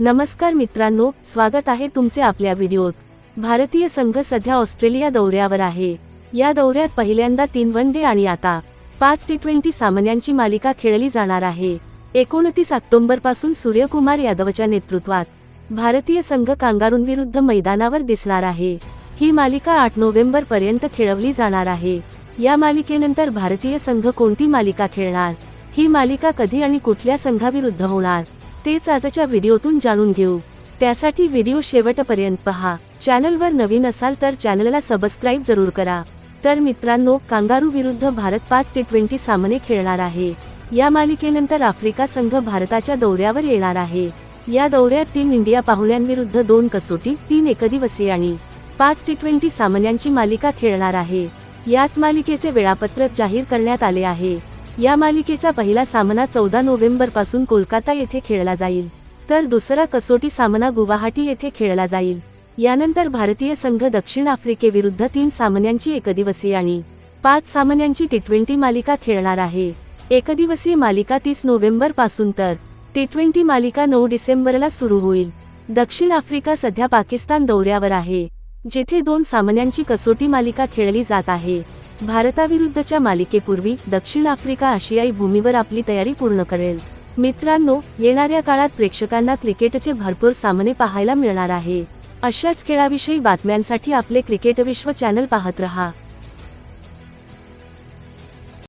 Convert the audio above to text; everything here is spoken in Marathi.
नमस्कार मित्रांनो स्वागत आहे तुमचे आपल्या व्हिडिओत. भारतीय संघ सध्या ऑस्ट्रेलिया दौऱ्यावर आहे. या दौऱ्यात पहिल्यांदा तीन वन डे आणि आता पाच टी ट्वेंटी सामन्यांची मालिका खेळली जाणार आहे. एकोणतीस ऑक्टोबरपासून सूर्यकुमार यादवच्या नेतृत्वात भारतीय संघ कांगारूंविरुद्ध मैदानावर दिसणार आहे. ही मालिका आठ नोव्हेंबर पर्यंत खेळवली जाणार आहे. या मालिकेनंतर भारतीय संघ कोणती मालिका खेळणार? ही मालिका कधी आणि कुठल्या संघाविरुद्ध होणार? तेच आजच्या व्हिडिओतून जाणून घेऊ. त्यासाठी व्हिडिओ शेवटपर्यंत पहा. चॅनलवर नवीन असाल तर चॅनलला सबस्क्राईब जरूर करा. तर मित्रांनो कांगारू विरुद्ध भारत पाच टी ट्वेंटी सामने खेळणार आहे. या मालिकेनंतर आफ्रिका संघ भारताच्या दौऱ्यावर येणार आहे. या दौऱ्यात टीम इंडिया पाहुण्यांविरुद्ध दोन कसोटी तीन एकदिवसीय आणि पाच टी ट्वेंटी सामन्यांची मालिका खेळणार आहे. याच मालिकेचे वेळापत्रक जाहीर करण्यात आले आहे. या मालिकेचा पहिला सामना चौदा नोव्हेंबरपासून कोलकाता येथे खेळला जाईल. तर दुसरा कसोटी सामना गुवाहाटी येथे खेळला जाईल. यानंतर भारतीय संघ दक्षिण आफ्रिकेविरुद्ध तीन सामन्यांची एकदिवसीय आणि पाच सामन्यांची टी ट्वेंटी मालिका खेळणार आहे. एकदिवसीय मालिका तीस नोव्हेंबरपासून तर टी ट्वेंटी मालिका नऊ डिसेंबरला सुरू होईल. दक्षिण आफ्रिका सध्या पाकिस्तान दौऱ्यावर आहे जेथे दोन सामन्यांची कसोटी मालिका खेळली जात आहे. भारताविरुद्धच्या मालिकेपूर्वी दक्षिण आफ्रिका आशियाई भूमीवर आपली तयारी पूर्ण करेल. मित्रांनो येणाऱ्या काळात प्रेक्षकांना क्रिकेटचे भरपूर सामने पाहायला मिळणार आहे. अशाच खेळाविषयी बातम्यांसाठी आपले क्रिकेट विश्व चॅनल पाहत रहा.